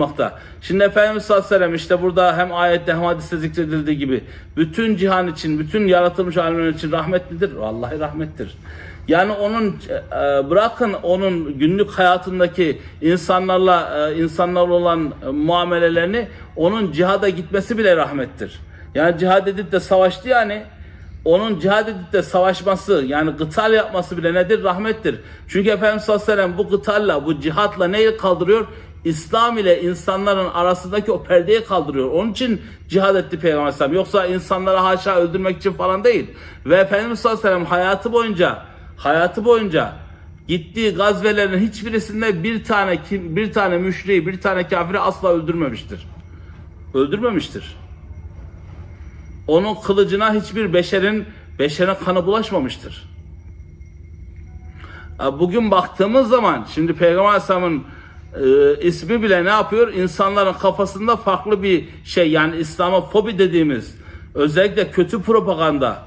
olmakta. Şimdi Efendimiz sallallahu aleyhi ve sellem işte burada hem ayette hem hadiste zikredildiği gibi bütün cihan için, bütün yaratılmış alemler için rahmet midir? Vallahi rahmettir. Yani onun e, bırakın onun günlük hayatındaki insanlarla e, insanlarla olan e, muamelelerini onun cihada gitmesi bile rahmettir. Yani cihad edip de savaştı yani onun cihad edip de savaşması yani gıtal yapması bile nedir? Rahmettir. Çünkü Efendimiz sallallahu aleyhi ve sellem bu gıtalla, bu cihatla neyi kaldırıyor? İslam ile insanların arasındaki o perdeyi kaldırıyor. Onun için cihad etti Peygamber Aleyhisselam. Yoksa insanları haşa öldürmek için falan değil. Ve Efendimiz sallallahu hayatı boyunca hayatı boyunca gittiği gazvelerin hiçbirisinde bir tane kim, bir tane müşriği, bir tane kafiri asla öldürmemiştir. Öldürmemiştir. Onun kılıcına hiçbir beşerin beşerin kanı bulaşmamıştır. E, Bugün baktığımız zaman şimdi Peygamber Aleyhisselam'ın e, ismi bile ne yapıyor? İnsanların kafasında farklı bir şey yani İslam'a fobi dediğimiz özellikle kötü propaganda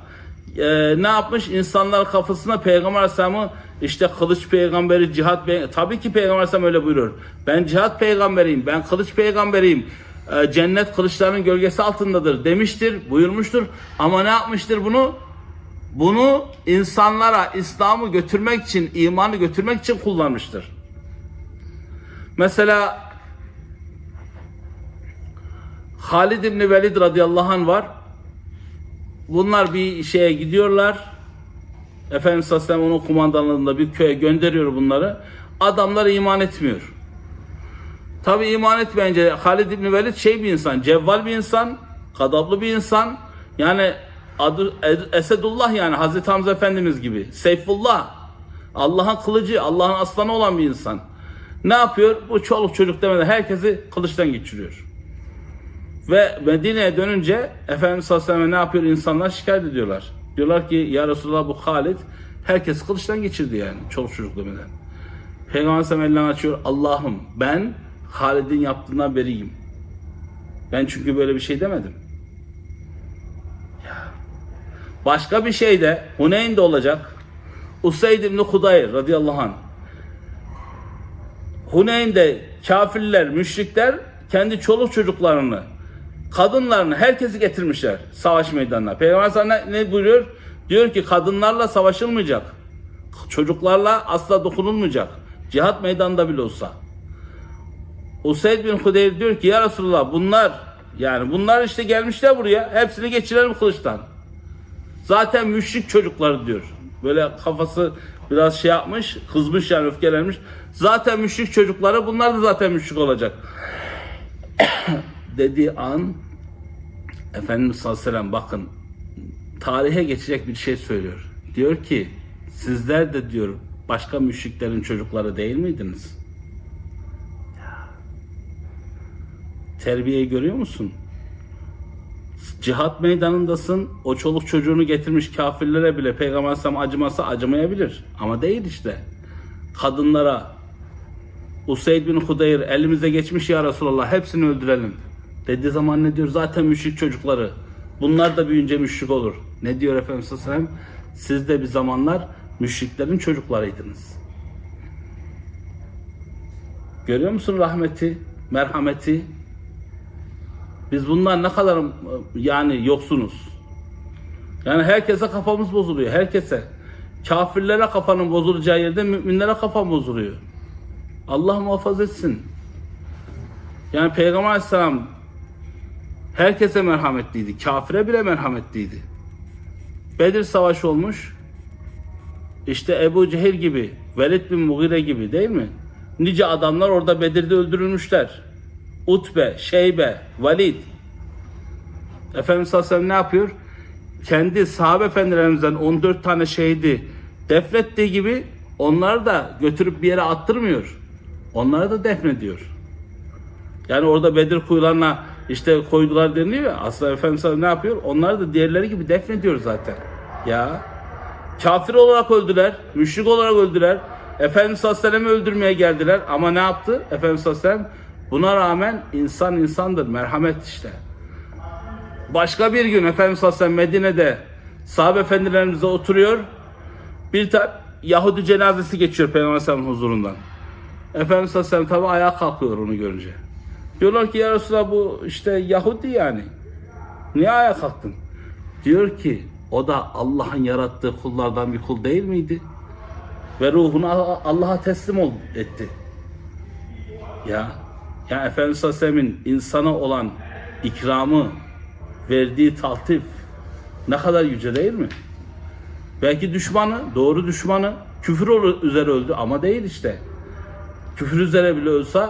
e, ne yapmış? İnsanların kafasına Peygamber Aleyhisselam'ı işte kılıç peygamberi, cihat pey- tabii ki Peygamber Aleyhisselam öyle buyuruyor. Ben cihat peygamberiyim, ben kılıç peygamberiyim. E, cennet kılıçlarının gölgesi altındadır demiştir, buyurmuştur. Ama ne yapmıştır bunu? Bunu insanlara İslam'ı götürmek için, imanı götürmek için kullanmıştır. Mesela Halid İbni Velid radıyallahu anh var. Bunlar bir şeye gidiyorlar. Efendimiz sallallahu aleyhi ve sellem onun kumandanlığında bir köye gönderiyor bunları. Adamlar iman etmiyor. Tabi iman etmeyince Halid İbni Velid şey bir insan, cevval bir insan, kadaplı bir insan. Yani adı Ed- Esedullah yani Hazreti Hamza Efendimiz gibi. Seyfullah. Allah'ın kılıcı, Allah'ın aslanı olan bir insan. Ne yapıyor? Bu çoluk çocuk demeden herkesi kılıçtan geçiriyor. Ve Medine'ye dönünce Efendimiz sallallahu aleyhi ve ne yapıyor? İnsanlar şikayet ediyorlar. Diyorlar ki ya Resulallah bu Halid herkes kılıçtan geçirdi yani çoluk çocuk demeden. Peygamber Aleyhisselam elini açıyor. Allah'ım ben Halid'in yaptığından beriyim. Ben çünkü böyle bir şey demedim. Başka bir şey de Huneyn'de olacak. Usayd ibn Hudayr radıyallahu anh. Huneyn'de kafirler, müşrikler kendi çoluk çocuklarını, kadınlarını, herkesi getirmişler savaş meydanına. Peygamber sana ne buyuruyor? Diyor ki kadınlarla savaşılmayacak. Çocuklarla asla dokunulmayacak. Cihat meydanında bile olsa. Usayd bin Hudeyr diyor ki ya Resulallah bunlar yani bunlar işte gelmişler buraya hepsini geçirelim kılıçtan. Zaten müşrik çocukları diyor. Böyle kafası biraz şey yapmış, kızmış yani öfkelenmiş. Zaten müşrik çocukları bunlar da zaten müşrik olacak. Dediği an Efendimiz sallallahu aleyhi ve sellem bakın tarihe geçecek bir şey söylüyor. Diyor ki sizler de diyor başka müşriklerin çocukları değil miydiniz? Terbiyeyi görüyor musun? Cihat meydanındasın. O çoluk çocuğunu getirmiş kafirlere bile Peygamber Aleyhisselam acımasa acımayabilir. Ama değil işte. Kadınlara Usayd bin Hudeyr elimize geçmiş ya Resulallah hepsini öldürelim. Dediği zaman ne diyor? Zaten müşrik çocukları. Bunlar da büyüyünce müşrik olur. Ne diyor Efendimiz sallallahu aleyhi ve sellem? Siz de bir zamanlar müşriklerin çocuklarıydınız. Görüyor musun rahmeti, merhameti? Biz bundan ne kadar e, yani yoksunuz. Yani herkese kafamız bozuluyor. Herkese. Kafirlere kafanın bozulacağı yerde müminlere kafa bozuluyor. Allah muhafaza etsin. Yani Peygamber Aleyhisselam herkese merhametliydi. Kafire bile merhametliydi. Bedir Savaşı olmuş. İşte Ebu Cehil gibi, Velid bin Mughire gibi değil mi? Nice adamlar orada Bedir'de öldürülmüşler. Utbe, Şeybe, Valid. Efendimiz sallallahu ne yapıyor? Kendi sahabe efendilerimizden 14 tane şehidi defnettiği gibi onları da götürüp bir yere attırmıyor. Onları da defnediyor. Yani orada Bedir kuyularına işte koydular deniliyor ya. Aslında Efendimiz ne yapıyor? Onları da diğerleri gibi defnediyor zaten. Ya kafir olarak öldüler, müşrik olarak öldüler. Efendimiz sallallahu aleyhi ve sellem'i öldürmeye geldiler ama ne yaptı? Efendimiz sallallahu aleyhi ve sellem buna rağmen insan insandır, merhamet işte. Başka bir gün Efendimiz sallallahu aleyhi ve sellem Medine'de sahabe efendilerimizle oturuyor. Bir tane Yahudi cenazesi geçiyor Peygamber Aleyhisselam'ın huzurundan. Efendimiz sallallahu aleyhi ve sellem tabi ayağa kalkıyor onu görünce. Diyorlar ki ya Resulallah bu işte Yahudi yani. Niye ayağa kalktın? Diyor ki o da Allah'ın yarattığı kullardan bir kul değil miydi? Ve ruhunu Allah'a teslim ol, etti. Ya, ya Efendimiz Aleyhisselam'ın insana olan ikramı, verdiği taltif ne kadar yüce değil mi? Belki düşmanı, doğru düşmanı küfür üzere öldü ama değil işte. Küfür üzere bile ölse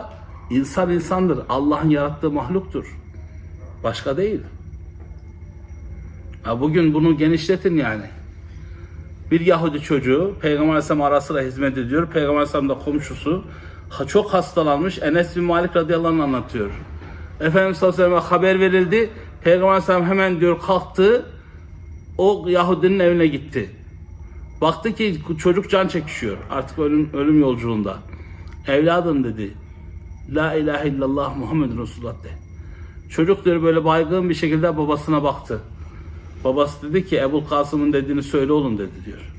insan insandır. Allah'ın yarattığı mahluktur. Başka değil. Ha bugün bunu genişletin yani. Bir Yahudi çocuğu Peygamber Aleyhisselam ara sıra hizmet ediyor. Peygamber Aleyhisselam da komşusu çok hastalanmış. Enes bin Malik radıyallahu anh anlatıyor. Efendimiz sallallahu aleyhi ve haber verildi. Peygamber Aleyhisselam hemen diyor kalktı. O Yahudinin evine gitti. Baktı ki çocuk can çekişiyor. Artık ölüm, ölüm yolculuğunda. Evladım dedi. La ilahe illallah Muhammed Resulullah de. Çocuk diyor böyle baygın bir şekilde babasına baktı. Babası dedi ki Ebul Kasım'ın dediğini söyle oğlum dedi diyor.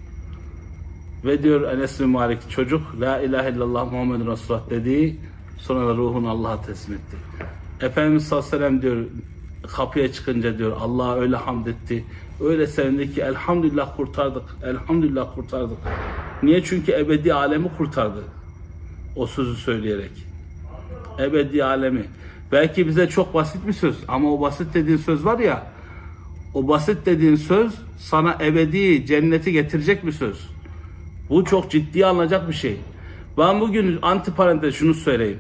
Ve diyor Enes bin Malik çocuk La ilahe illallah Muhammed Resulullah dediği sonra da ruhunu Allah'a teslim etti. Efendimiz sallallahu aleyhi ve sellem diyor kapıya çıkınca diyor Allah'a öyle hamd etti. Öyle sevindi ki elhamdülillah kurtardık. Elhamdülillah kurtardık. Niye? Çünkü ebedi alemi kurtardı. O sözü söyleyerek. Ebedi alemi. Belki bize çok basit bir söz ama o basit dediğin söz var ya o basit dediğin söz sana ebedi cenneti getirecek bir söz. Bu çok ciddiye alınacak bir şey. Ben bugün antiparantez şunu söyleyeyim.